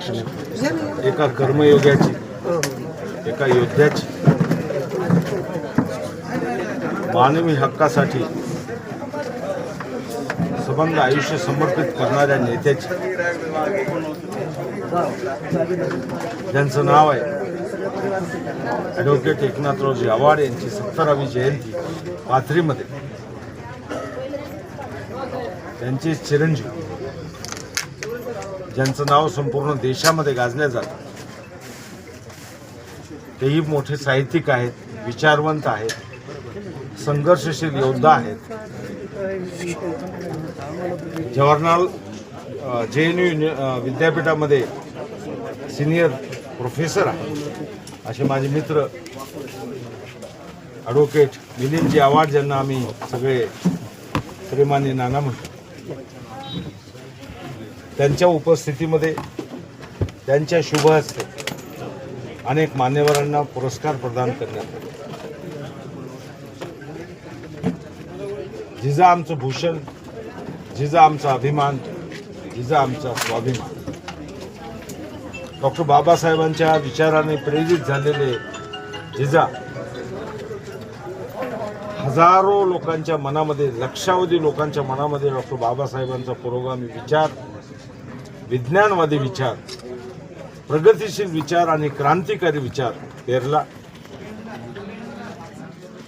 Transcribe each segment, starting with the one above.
एका कर्मयोग्याची एका योद्ध्याची. मानवी हक्कासाठी सबंध आयुष्य समर्पित करणाऱ्या नेत्याची. ज्यांचं नाव आहे ॲडव्होकेट एकनाथरावजी आव्हाड यांची सत्तरावी जयंती पाथरीमध्ये. त्यांचे चिरंजीव. ज्यांचं नाव संपूर्ण देशामध्ये गाजलं जातं. तेही मोठे साहित्यिक आहेत विचारवंत आहेत संघर्षशील योद्धा आहेत. जवाहरलाल जे एन यू विद्यापीठामध्ये सिनियर प्रोफेसर आहे असे माझे मित्र ॲडव्होकेट मिलिंदजी आव्हाड ज्यांना आम्ही सगळे प्रेमाने नाना म्हणतो. त्यांच्या उपस्थितीमध्ये त्यांच्या शुभ हस्ते अनेक मान्यवरांना पुरस्कार प्रदान करण्यात आले. जिजा आमचं भूषण जिजा आमचा अभिमान जिजा आमचा स्वाभिमान. डॉक्टर बाबासाहेबांच्या विचाराने प्रेरित झालेले जिजा हजारो लोकांच्या मनामध्ये लक्षावधी लोकांच्या मनामध्ये डॉक्टर बाबासाहेबांचा पुरोगामी विचार विज्ञानवादी विचार प्रगतिशील विचार आणि क्रांतिकारी विचार पेरला.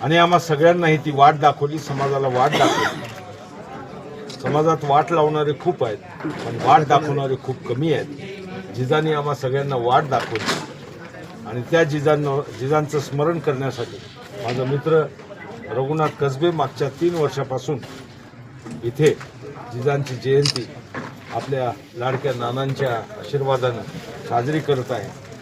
आणि आम्हा सगळ्यांनाही ती वाट दाखवली समाजाला वाट दाखवली. समाजात वाट लावणारे खूप आहेत पण वाट दाखवणारे खूप कमी आहेत. जिजानी आम्हा सगळ्यांना वाट दाखवली. आणि त्या जिजांना जिजांचं स्मरण करण्यासाठी माझा मित्र रघुनाथ कसबे मागच्या तीन वर्षापासून इथे जिजांची जयंती आपल्या लाडक्या नानांच्या आशीर्वादानं साजरी करत आहे.